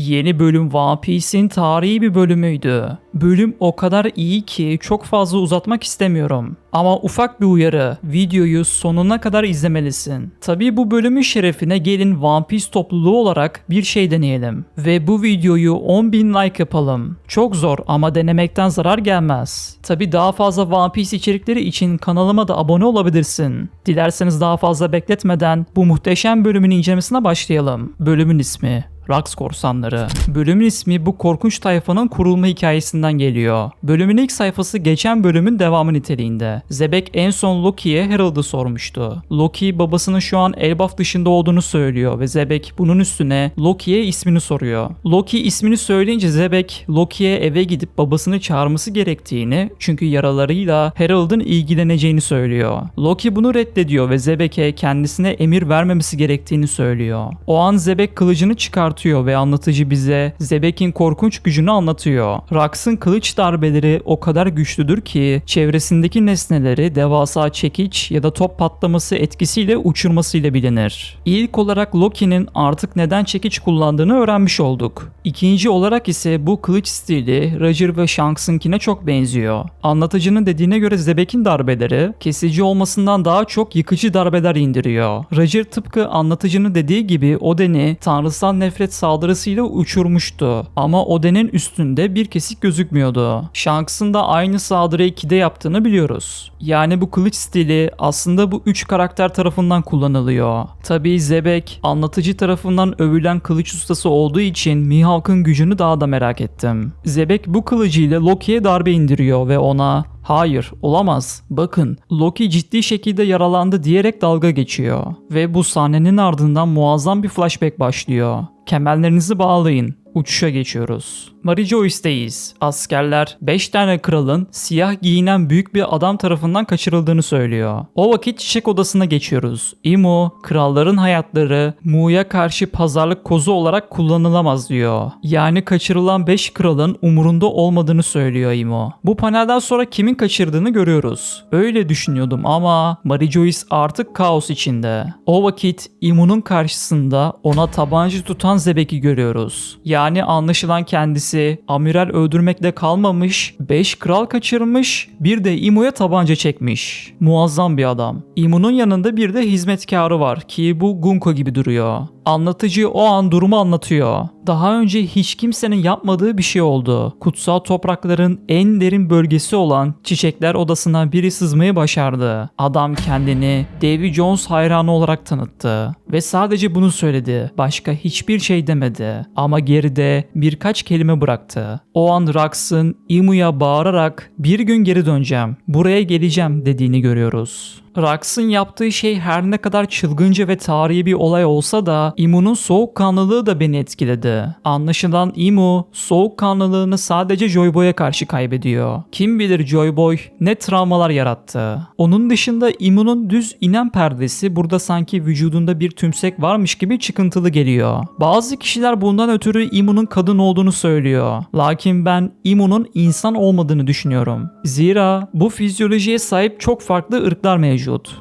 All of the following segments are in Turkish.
Yeni bölüm One Piece'in tarihi bir bölümüydü. Bölüm o kadar iyi ki çok fazla uzatmak istemiyorum. Ama ufak bir uyarı, videoyu sonuna kadar izlemelisin. Tabii bu bölümün şerefine gelin One Piece topluluğu olarak bir şey deneyelim. Ve bu videoyu 10.000 like yapalım. Çok zor ama denemekten zarar gelmez. Tabii daha fazla One Piece içerikleri için kanalıma da abone olabilirsin. Dilerseniz daha fazla bekletmeden bu muhteşem bölümün incelemesine başlayalım. Bölümün ismi Rax Korsanları. Bölümün ismi bu korkunç tayfanın kurulma hikayesinden geliyor. Bölümün ilk sayfası geçen bölümün devamı niteliğinde. Zebek en son Loki'ye Herald'ı sormuştu. Loki babasının şu an Elbaf dışında olduğunu söylüyor ve Zebek bunun üstüne Loki'ye ismini soruyor. Loki ismini söyleyince Zebek Loki'ye eve gidip babasını çağırması gerektiğini çünkü yaralarıyla Herald'ın ilgileneceğini söylüyor. Loki bunu reddediyor ve Zebek'e kendisine emir vermemesi gerektiğini söylüyor. O an Zebek kılıcını çıkartıyor ve anlatıcı bize Zebek'in korkunç gücünü anlatıyor. Rax'ın kılıç darbeleri o kadar güçlüdür ki çevresindeki nesneleri devasa çekiç ya da top patlaması etkisiyle uçurmasıyla bilinir. İlk olarak Loki'nin artık neden çekiç kullandığını öğrenmiş olduk. İkinci olarak ise bu kılıç stili Roger ve Shanks'ınkine çok benziyor. Anlatıcının dediğine göre Zebek'in darbeleri kesici olmasından daha çok yıkıcı darbeler indiriyor. Roger tıpkı anlatıcının dediği gibi Oden'i tanrısal nefret saldırısıyla uçurmuştu. Ama Oden'in üstünde bir kesik gözükmüyordu. Shanks'ın da aynı saldırıyı 2'de yaptığını biliyoruz. Yani bu kılıç stili aslında bu üç karakter tarafından kullanılıyor. Tabii Zebek anlatıcı tarafından övülen kılıç ustası olduğu için Mihawk'ın gücünü daha da merak ettim. Zebek bu kılıcıyla Loki'ye darbe indiriyor ve ona Hayır, olamaz. Bakın, Loki ciddi şekilde yaralandı diyerek dalga geçiyor. Ve bu sahnenin ardından muazzam bir flashback başlıyor. Kemerlerinizi bağlayın. Uçuşa geçiyoruz. Mary Joyce'deyiz. Askerler 5 tane kralın siyah giyinen büyük bir adam tarafından kaçırıldığını söylüyor. O vakit çiçek odasına geçiyoruz. Imo, kralların hayatları Mu'ya karşı pazarlık kozu olarak kullanılamaz diyor. Yani kaçırılan 5 kralın umurunda olmadığını söylüyor Imo. Bu panelden sonra kimin kaçırdığını görüyoruz. Öyle düşünüyordum ama Mary Joyce artık kaos içinde. O vakit Imo'nun karşısında ona tabanca tutan Zebek'i görüyoruz. Yani anlaşılan kendisi amiral öldürmekle kalmamış, 5 kral kaçırmış, bir de Imo'ya tabanca çekmiş. Muazzam bir adam. Imo'nun yanında bir de hizmetkarı var ki bu Gunko gibi duruyor. Anlatıcı o an durumu anlatıyor. Daha önce hiç kimsenin yapmadığı bir şey oldu. Kutsal toprakların en derin bölgesi olan Çiçekler Odasına biri sızmayı başardı. Adam kendini Davy Jones hayranı olarak tanıttı. Ve sadece bunu söyledi. Başka hiçbir şey demedi. Ama geride birkaç kelime bıraktı. O an Rax'ın Imu'ya bağırarak bir gün geri döneceğim, buraya geleceğim dediğini görüyoruz. Rax'ın yaptığı şey her ne kadar çılgınca ve tarihi bir olay olsa da Imu'nun soğukkanlılığı da beni etkiledi. Anlaşılan Imu soğukkanlılığını sadece Joy Boy'a karşı kaybediyor. Kim bilir Joy Boy ne travmalar yarattı. Onun dışında Imu'nun düz inen perdesi burada sanki vücudunda bir tümsek varmış gibi çıkıntılı geliyor. Bazı kişiler bundan ötürü Imu'nun kadın olduğunu söylüyor. Lakin ben Imu'nun insan olmadığını düşünüyorum. Zira bu fizyolojiye sahip çok farklı ırklar mevcut.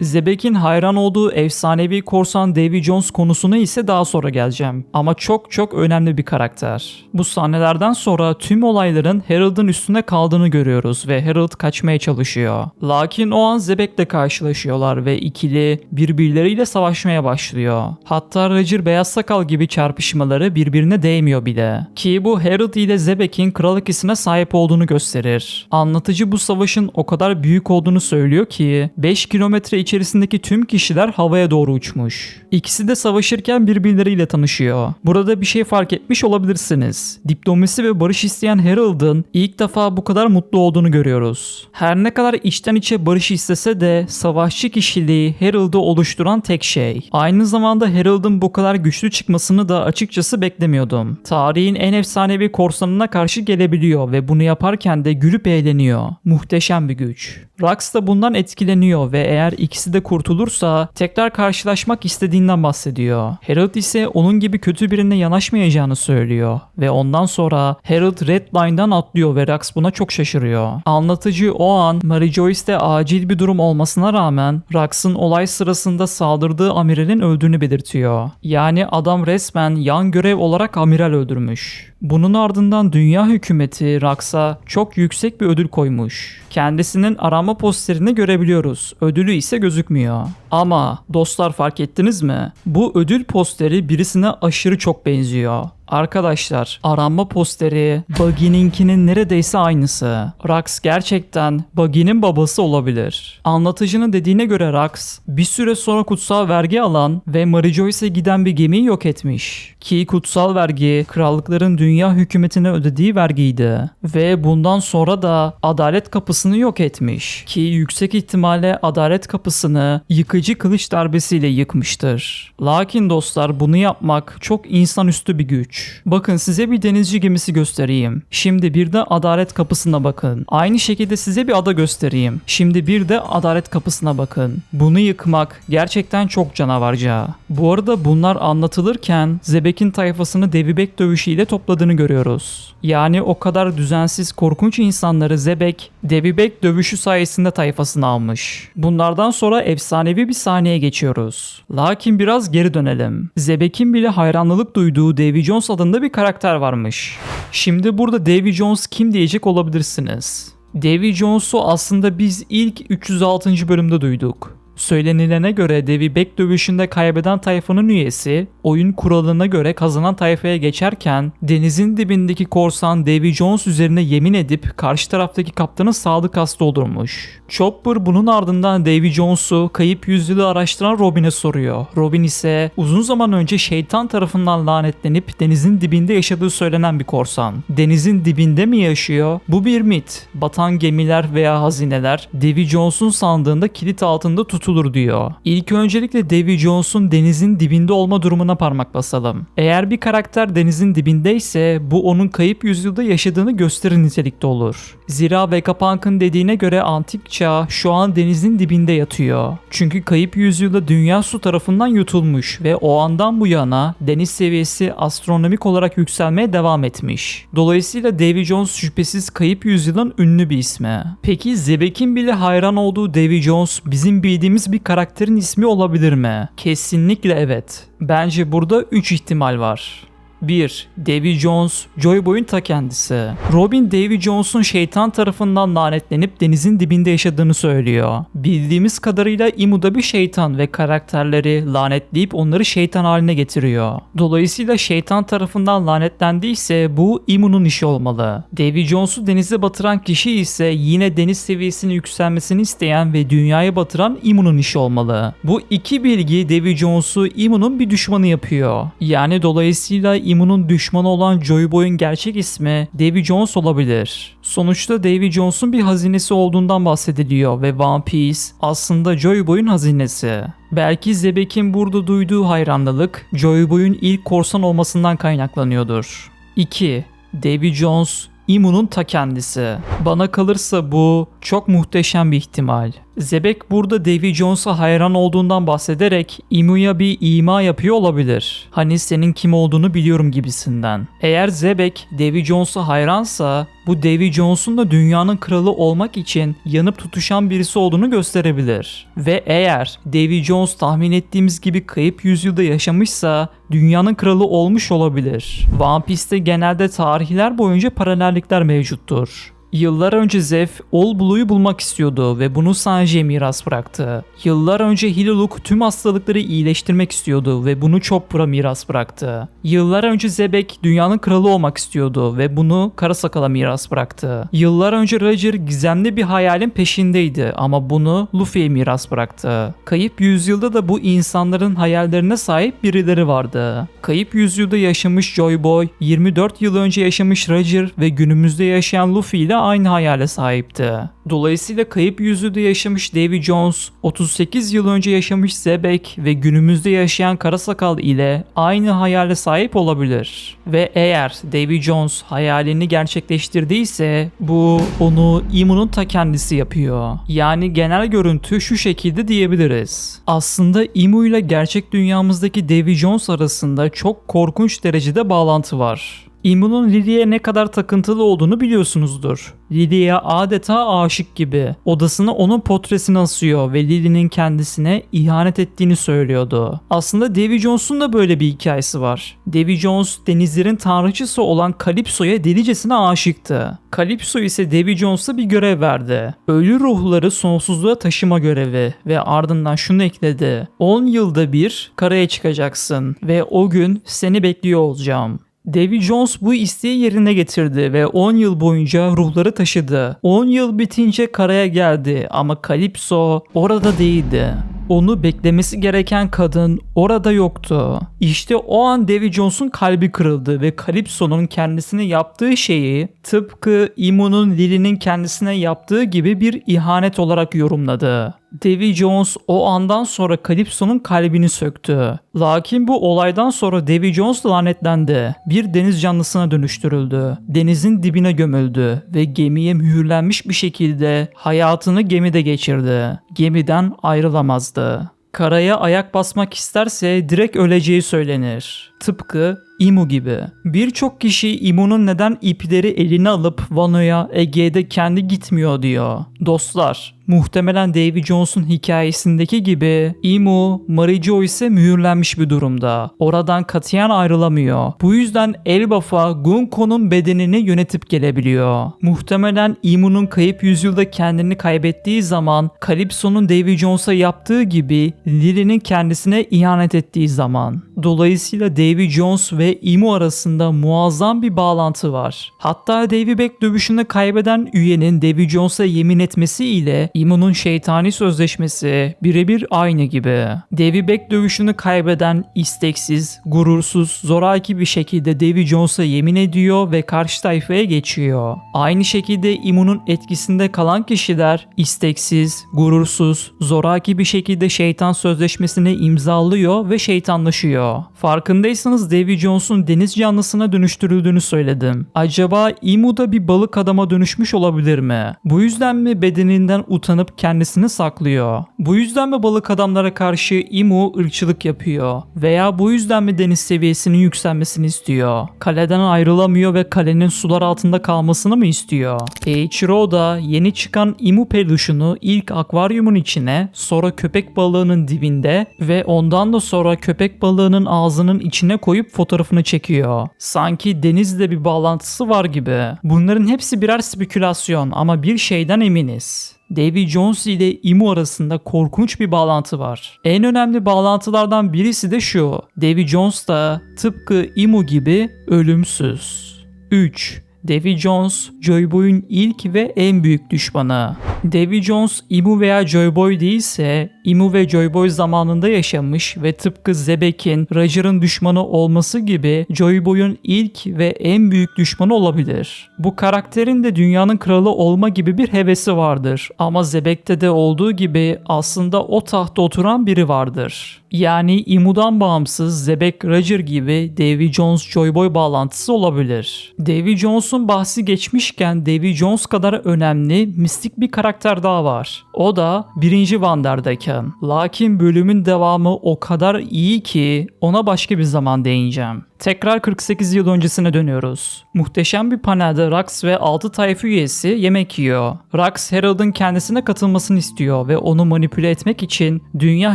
Zebek'in hayran olduğu efsanevi korsan Davy Jones konusuna ise daha sonra geleceğim. Ama çok çok önemli bir karakter. Bu sahnelerden sonra tüm olayların Harold'ın üstünde kaldığını görüyoruz ve Harold kaçmaya çalışıyor. Lakin o an Zebek'le karşılaşıyorlar ve ikili birbirleriyle savaşmaya başlıyor. Hatta Roger Beyaz Sakal gibi çarpışmaları birbirine değmiyor bile. Ki bu Harold ile Zebek'in kral ikisine sahip olduğunu gösterir. Anlatıcı bu savaşın o kadar büyük olduğunu söylüyor ki 5 kilometre içerisindeki tüm kişiler havaya doğru uçmuş. İkisi de savaşırken birbirleriyle tanışıyor. Burada bir şey fark etmiş olabilirsiniz. Diplomasi ve barış isteyen Harold'ın ilk defa bu kadar mutlu olduğunu görüyoruz. Her ne kadar içten içe barış istese de savaşçı kişiliği Harold'u oluşturan tek şey. Aynı zamanda Harold'ın bu kadar güçlü çıkmasını da açıkçası beklemiyordum. Tarihin en efsanevi korsanına karşı gelebiliyor ve bunu yaparken de gülüp eğleniyor. Muhteşem bir güç. Rax da bundan etkileniyor ve eğer ikisi de kurtulursa tekrar karşılaşmak istediğinden bahsediyor. Harold ise onun gibi kötü birine yanaşmayacağını söylüyor ve ondan sonra Harold Redline'dan atlıyor ve Rax buna çok şaşırıyor. Anlatıcı o an Mary Joyce'de acil bir durum olmasına rağmen Rax'ın olay sırasında saldırdığı amiralin öldüğünü belirtiyor. Yani adam resmen yan görev olarak amiral öldürmüş. Bunun ardından dünya hükümeti Rax'a çok yüksek bir ödül koymuş. Kendisinin arama posterini görebiliyoruz. Ödülü ise gözükmüyor. Ama dostlar fark ettiniz mi? Bu ödül posteri birisine aşırı çok benziyor. Arkadaşlar aranma posteri Buggy'ninkinin neredeyse aynısı. Rax gerçekten Buggy'nin babası olabilir. Anlatıcının dediğine göre Rax bir süre sonra kutsal vergi alan ve Mary Joyce'e giden bir gemiyi yok etmiş. Ki kutsal vergi krallıkların dünya hükümetine ödediği vergiydi. Ve bundan sonra da adalet kapısını yok etmiş. Ki yüksek ihtimalle adalet kapısını yıkıcı kılıç darbesiyle yıkmıştır. Lakin dostlar bunu yapmak çok insanüstü bir güç. Bakın size bir denizci gemisi göstereyim. Şimdi bir de adalet kapısına bakın. Aynı şekilde size bir ada göstereyim. Şimdi bir de adalet kapısına bakın. Bunu yıkmak gerçekten çok canavarca. Bu arada bunlar anlatılırken Zebek'in tayfasını Devibek dövüşüyle topladığını görüyoruz. Yani o kadar düzensiz korkunç insanları Zebek, Devibek dövüşü sayesinde tayfasını almış. Bunlardan sonra efsanevi bir sahneye geçiyoruz. Lakin biraz geri dönelim. Zebek'in bile hayranlılık duyduğu Davy Jones adında bir karakter varmış. Şimdi burada Davy Jones kim diyecek olabilirsiniz. Davy Jones'u aslında biz ilk 306. bölümde duyduk. Söylenilene göre Devi Bek dövüşünde kaybeden tayfanın üyesi oyun kuralına göre kazanan tayfaya geçerken denizin dibindeki korsan Davy Jones üzerine yemin edip karşı taraftaki kaptanın sadık hasta doldurmuş. Chopper bunun ardından Davy Jones'u kayıp yüzyılı araştıran Robin'e soruyor. Robin ise uzun zaman önce şeytan tarafından lanetlenip denizin dibinde yaşadığı söylenen bir korsan. Denizin dibinde mi yaşıyor? Bu bir mit. Batan gemiler veya hazineler Davy Jones'un sandığında kilit altında tutulur diyor. İlk öncelikle Davy Jones'un denizin dibinde olma durumuna parmak basalım. Eğer bir karakter denizin dibindeyse bu onun kayıp yüzyılda yaşadığını gösterir nitelikte olur. Zira Vegapunk'ın dediğine göre antik çağ şu an denizin dibinde yatıyor. Çünkü kayıp yüzyılda dünya su tarafından yutulmuş ve o andan bu yana deniz seviyesi astronomik olarak yükselmeye devam etmiş. Dolayısıyla Davy Jones şüphesiz kayıp yüzyılın ünlü bir ismi. Peki Zebek'in bile hayran olduğu Davy Jones bizim bildiğimiz bir karakterin ismi olabilir mi? Kesinlikle evet. Bence burada 3 ihtimal var. 1. Davy Jones, Joy Boy'un ta kendisi. Robin Davy Jones'un şeytan tarafından lanetlenip denizin dibinde yaşadığını söylüyor. Bildiğimiz kadarıyla Imu'da bir şeytan ve karakterleri lanetleyip onları şeytan haline getiriyor. Dolayısıyla şeytan tarafından lanetlendiyse bu Imu'nun işi olmalı. Davy Jones'u denize batıran kişi ise yine deniz seviyesinin yükselmesini isteyen ve dünyayı batıran Imu'nun işi olmalı. Bu iki bilgi Davy Jones'u Imu'nun bir düşmanı yapıyor. Yani dolayısıyla Imu'nun düşmanı olan Joy Boy'un gerçek ismi Davy Jones olabilir. Sonuçta Davy Jones'un bir hazinesi olduğundan bahsediliyor ve One Piece aslında Joy Boy'un hazinesi. Belki Zebek'in burada duyduğu hayranlılık Joy Boy'un ilk korsan olmasından kaynaklanıyordur. 2. Davy Jones Imu'nun ta kendisi. Bana kalırsa bu çok muhteşem bir ihtimal. Zebek burada Davy Jones'a hayran olduğundan bahsederek Imu'ya bir ima yapıyor olabilir. Hani senin kim olduğunu biliyorum gibisinden. Eğer Zebek Davy Jones'a hayransa bu Davy Jones'un da dünyanın kralı olmak için yanıp tutuşan birisi olduğunu gösterebilir. Ve eğer Davy Jones tahmin ettiğimiz gibi kayıp yüzyılda yaşamışsa dünyanın kralı olmuş olabilir. One Piece'te genelde tarihler boyunca paralellikler mevcuttur. Yıllar önce Zef, All Blue'yu bulmak istiyordu ve bunu Sanji'ye miras bıraktı. Yıllar önce Hiluluk tüm hastalıkları iyileştirmek istiyordu ve bunu Chopper'a miras bıraktı. Yıllar önce Zebek dünyanın kralı olmak istiyordu ve bunu Karasakal'a miras bıraktı. Yıllar önce Roger gizemli bir hayalin peşindeydi ama bunu Luffy'ye miras bıraktı. Kayıp yüzyılda da bu insanların hayallerine sahip birileri vardı. Kayıp yüzyılda yaşamış Joy Boy, 24 yıl önce yaşamış Roger ve günümüzde yaşayan Luffy ile aynı hayale sahipti. Dolayısıyla kayıp yüzüde yaşamış Davy Jones, 38 yıl önce yaşamış Zebek ve günümüzde yaşayan Karasakal ile aynı hayale sahip olabilir. Ve eğer Davy Jones hayalini gerçekleştirdiyse bu onu Imu'nun ta kendisi yapıyor. Yani genel görüntü şu şekilde diyebiliriz. Aslında Imu ile gerçek dünyamızdaki Davy Jones arasında çok korkunç derecede bağlantı var. Imu'nun Lily'e ne kadar takıntılı olduğunu biliyorsunuzdur. Lily'e adeta aşık gibi. Odasına onun potresini asıyor ve Lily'nin kendisine ihanet ettiğini söylüyordu. Aslında Davy Jones'un da böyle bir hikayesi var. Davy Jones denizlerin tanrıçısı olan Calypso'ya delicesine aşıktı. Calypso ise Davy Jones'a bir görev verdi. Ölü ruhları sonsuzluğa taşıma görevi ve ardından şunu ekledi. 10 yılda bir karaya çıkacaksın ve o gün seni bekliyor olacağım. Davy Jones bu isteği yerine getirdi ve 10 yıl boyunca ruhları taşıdı. 10 yıl bitince karaya geldi ama Calypso orada değildi. Onu beklemesi gereken kadın orada yoktu. İşte o an Davy Jones'un kalbi kırıldı ve Calypso'nun kendisine yaptığı şeyi tıpkı Imu'nun Lily'nin kendisine yaptığı gibi bir ihanet olarak yorumladı. Davy Jones o andan sonra Calypso'nun kalbini söktü. Lakin bu olaydan sonra Davy Jones lanetlendi. Bir deniz canlısına dönüştürüldü. Denizin dibine gömüldü ve gemiye mühürlenmiş bir şekilde hayatını gemide geçirdi. Gemiden ayrılamazdı. Karaya ayak basmak isterse direkt öleceği söylenir. Tıpkı Imu gibi. Birçok kişi Imu'nun neden ipleri eline alıp Vano'ya Ege'de kendi gitmiyor diyor. Dostlar, muhtemelen Davy Jones'un hikayesindeki gibi Imu, Marijo ise mühürlenmiş bir durumda. Oradan katiyen ayrılamıyor. Bu yüzden Elbaf'a Gunko'nun bedenini yönetip gelebiliyor. Muhtemelen Imu'nun kayıp yüzyılda kendini kaybettiği zaman Calypso'nun Davy Jones'a yaptığı gibi Lily'nin kendisine ihanet ettiği zaman. Dolayısıyla Davy Jones ve Imu arasında muazzam bir bağlantı var. Hatta Davy Beck dövüşünde kaybeden üyenin Davy Jones'a yemin etmesi ile Imu'nun şeytani sözleşmesi birebir aynı gibi. Davy Beck dövüşünü kaybeden isteksiz, gurursuz, zoraki bir şekilde Davy Jones'a yemin ediyor ve karşı tayfaya geçiyor. Aynı şekilde Imu'nun etkisinde kalan kişiler isteksiz, gurursuz, zoraki bir şekilde şeytan sözleşmesini imzalıyor ve şeytanlaşıyor. Farkındaysanız Davy Jones'un deniz canlısına dönüştürüldüğünü söyledim. Acaba Imu da bir balık adama dönüşmüş olabilir mi? Bu yüzden mi bedeninden utanıp kendisini saklıyor? Bu yüzden mi balık adamlara karşı Imu ırkçılık yapıyor? Veya bu yüzden mi deniz seviyesinin yükselmesini istiyor? Kaleden ayrılamıyor ve kalenin sular altında kalmasını mı istiyor? Eiichiro da yeni çıkan Imu peluşunu ilk akvaryumun içine, sonra köpek balığının dibinde ve ondan da sonra köpek balığının ağzının içine koyup fotoğrafını çekiyor. Sanki denizle bir bağlantısı var gibi. Bunların hepsi birer spekülasyon ama bir şeyden eminiz. Davy Jones ile Imu arasında korkunç bir bağlantı var. En önemli bağlantılardan birisi de şu. Davy Jones da tıpkı Imu gibi ölümsüz. 3. Davy Jones, Joy Boy'un ilk ve en büyük düşmanı. Davy Jones, Imu veya Joy Boy değilse, Imu ve Joy Boy zamanında yaşamış ve tıpkı Zebek'in, Roger'ın düşmanı olması gibi Joy Boy'un ilk ve en büyük düşmanı olabilir. Bu karakterin de dünyanın kralı olma gibi bir hevesi vardır. Ama Zebek'te de olduğu gibi aslında o tahta oturan biri vardır. Yani Imu'dan bağımsız Zebek Roger gibi Davy Jones Joy Boy bağlantısı olabilir. Davy Jones'un bahsi geçmişken Davy Jones kadar önemli mistik bir karakter daha var. O da 1. Wander'dayken. Lakin bölümün devamı o kadar iyi ki ona başka bir zaman değineceğim. Tekrar 48 yıl öncesine dönüyoruz. Muhteşem bir panelde Rax ve 6 tayfa üyesi yemek yiyor. Rax, Harold'ın kendisine katılmasını istiyor ve onu manipüle etmek için dünya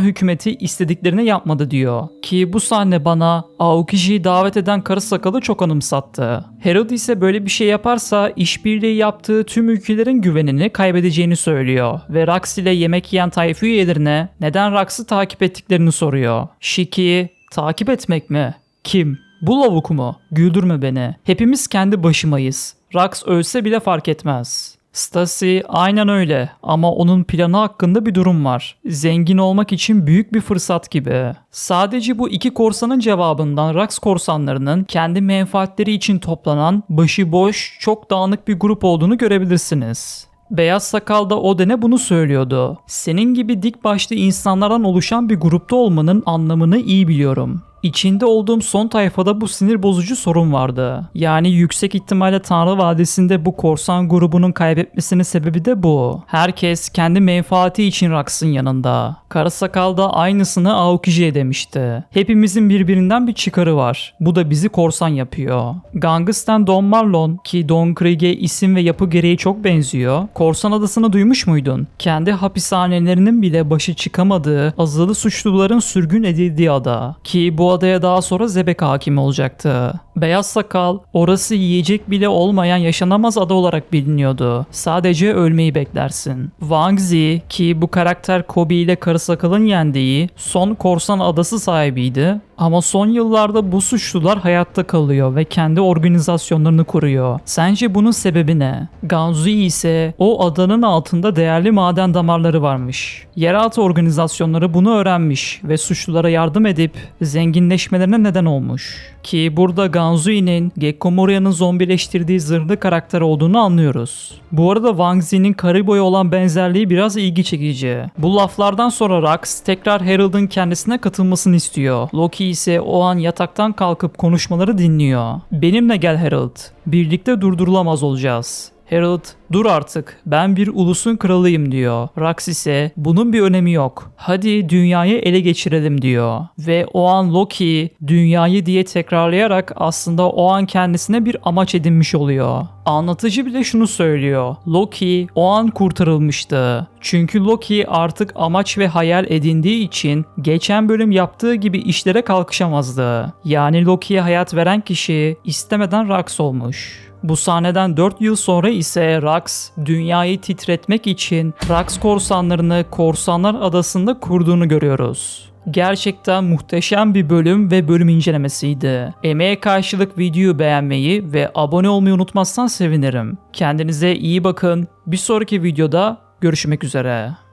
hükümeti istediklerini yapmadı diyor. Ki bu sahne bana Aokishi'yi davet eden karı sakalı çok anımsattı. Harold ise böyle bir şey yaparsa işbirliği yaptığı tüm ülkelerin güvenini kaybedeceğini söylüyor ve Rax ile yemek yiyen tayfa üyelerine neden Rax'ı takip ettiklerini soruyor. Shiki, takip etmek mi? Kim? Bu lavuk mu? Güldürme beni. Hepimiz kendi başımayız. Rax ölse bile fark etmez. Stasi aynen öyle ama onun planı hakkında bir durum var. Zengin olmak için büyük bir fırsat gibi. Sadece bu iki korsanın cevabından Rax korsanlarının kendi menfaatleri için toplanan başıboş, çok dağınık bir grup olduğunu görebilirsiniz. Beyaz Sakal da Oden'e bunu söylüyordu. Senin gibi dik başlı insanlardan oluşan bir grupta olmanın anlamını iyi biliyorum. İçinde olduğum son tayfada bu sinir bozucu sorun vardı. Yani yüksek ihtimalle Tanrı Vadisi'nde bu korsan grubunun kaybetmesinin sebebi de bu. Herkes kendi menfaati için Rax'ın yanında. Kara Sakal da aynısını Aokiji'ye demişti. Hepimizin birbirinden bir çıkarı var. Bu da bizi korsan yapıyor. Gangsten Don Marlon ki Don Krieg'e isim ve yapı gereği çok benziyor. Korsan adasını duymuş muydun? Kendi hapishanelerinin bile başı çıkamadığı, azılı suçluların sürgün edildiği ada. Ki bu adaya daha sonra Zebek hakim olacaktı. Beyaz Sakal, orası yiyecek bile olmayan yaşanamaz ada olarak biliniyordu. Sadece ölmeyi beklersin. Wang Zi ki bu karakter Kobe ile Karı Sakal'ın yendiği son korsan adası sahibiydi. Ama son yıllarda bu suçlular hayatta kalıyor ve kendi organizasyonlarını kuruyor. Sence bunun sebebi ne? Ganzui ise o adanın altında değerli maden damarları varmış. Yeraltı organizasyonları bunu öğrenmiş ve suçlulara yardım edip zenginleşmelerine neden olmuş. Ki burada Ganzui'nin Gekko Moria'nın zombileştirdiği zırhlı karakter olduğunu anlıyoruz. Bu arada Wang Zi'nin Karibo'ya olan benzerliği biraz ilgi çekici. Bu laflardan sonra Rax tekrar Harold'ın kendisine katılmasını istiyor. Loki ise o an yataktan kalkıp konuşmaları dinliyor. Benimle gel Harold. Birlikte durdurulamaz olacağız. Harold dur artık ben bir ulusun kralıyım diyor. Rax ise bunun bir önemi yok. Hadi dünyayı ele geçirelim diyor. Ve o an Loki dünyayı diye tekrarlayarak aslında o an kendisine bir amaç edinmiş oluyor. Anlatıcı bile şunu söylüyor. Loki o an kurtarılmıştı. Çünkü Loki artık amaç ve hayal edindiği için geçen bölüm yaptığı gibi işlere kalkışamazdı. Yani Loki'ye hayat veren kişi istemeden Rax olmuş. Bu sahneden 4 yıl sonra ise Rax dünyayı titretmek için Rax korsanlarını Korsanlar Adası'nda kurduğunu görüyoruz. Gerçekten muhteşem bir bölüm ve bölüm incelemesiydi. Emeğe karşılık videoyu beğenmeyi ve abone olmayı unutmazsan sevinirim. Kendinize iyi bakın. Bir sonraki videoda görüşmek üzere.